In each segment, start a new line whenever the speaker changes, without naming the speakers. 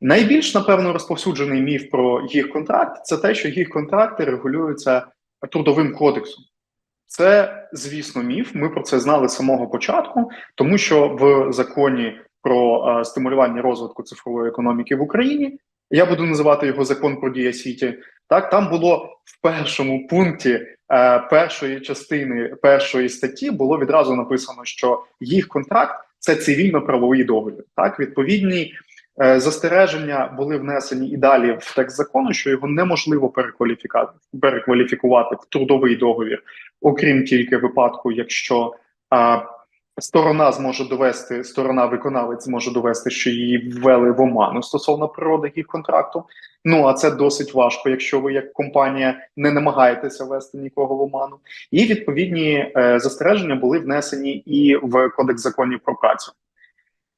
Найбільш, напевно, розповсюджений міф про їх контракт це те, що їх контракти регулюються трудовим кодексом. Це, звісно, міф. Ми про це знали з самого початку, тому що в законі про е, стимулювання розвитку цифрової економіки в Україні я буду називати його закон про дія сіті. Так, там було в першому пункті е, першої частини першої статті було відразу написано, що їх контракт це цивільно-правовий договір. Так, відповідні е, застереження були внесені і далі в текст закону, що його неможливо перекваліфікувати в трудовий договір, окрім тільки випадку, якщо е, сторона зможе довести, сторона виконавець зможе довести, що її ввели в оману стосовно природи їх контракту. Ну а це досить важко, якщо ви як компанія не намагаєтеся ввести нікого в оману. І відповідні е, застереження були внесені і в кодекс законів про працю.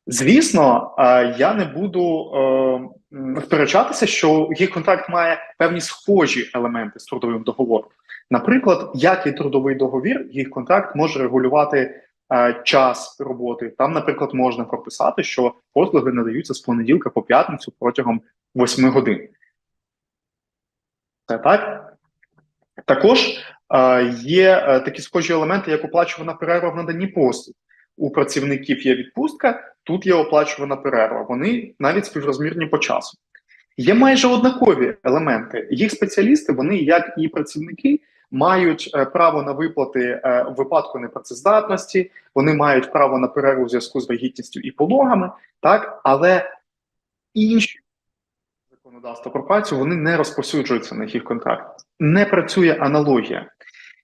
Звісно, я не буду е, сперечатися, що їх контракт має певні схожі елементи з трудовим договором. Наприклад, як і трудовий договір, їх контракт може регулювати е, час роботи. Там, наприклад, можна прописати, що послуги надаються з понеділка по п'ятницю протягом 8 годин. Це так? Також е, є такі схожі елементи, як оплачувана перерва в наданні послуг. У працівників є відпустка, тут є оплачувана перерва. Вони навіть співрозмірні по часу. Є майже однакові елементи. Їх спеціалісти, вони, як і працівники, мають е, право на виплати е, в випадку непрацездатності, вони мають право на перерву в зв'язку з вагітністю і пологами, так, але інші законодавства про працю вони не розповсюджуються на їх контракт. Не працює аналогія.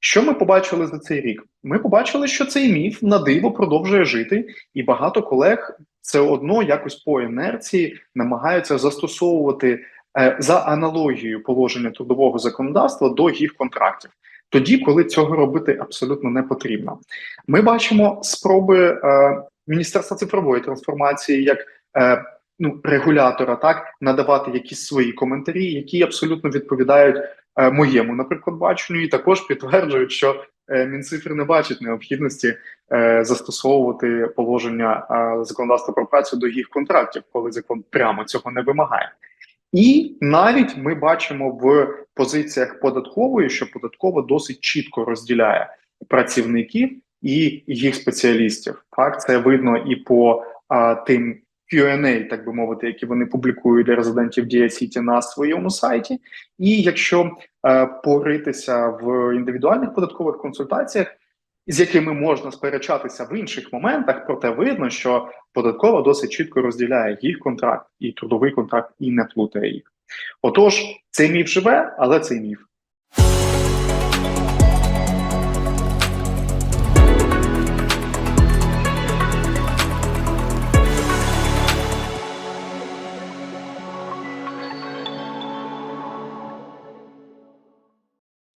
Що ми побачили за цей рік? Ми побачили, що цей міф на диво продовжує жити, і багато колег все одно якось по інерції намагаються застосовувати е, за аналогією положення трудового законодавства до їх контрактів. Тоді, коли цього робити абсолютно не потрібно, ми бачимо спроби е, Міністерства цифрової трансформації як е, ну, регулятора, так надавати якісь свої коментарі, які абсолютно відповідають моєму, наприклад, баченню, і також підтверджують, що е, Мінцифри не бачить необхідності е, застосовувати положення е, законодавства про працю до їх контрактів, коли закон прямо цього не вимагає. І навіть ми бачимо в позиціях податкової, що податкова досить чітко розділяє працівників і їх спеціалістів. Так, це видно і по а, тим Q&A, так би мовити, які вони публікують для резидентів Дія Сіті на своєму сайті. І якщо е, поритися в індивідуальних податкових консультаціях, з якими можна сперечатися в інших моментах, проте видно, що податкова досить чітко розділяє їх контракт і трудовий контракт і не плутає їх. Отож, цей міф живе, але цей міф.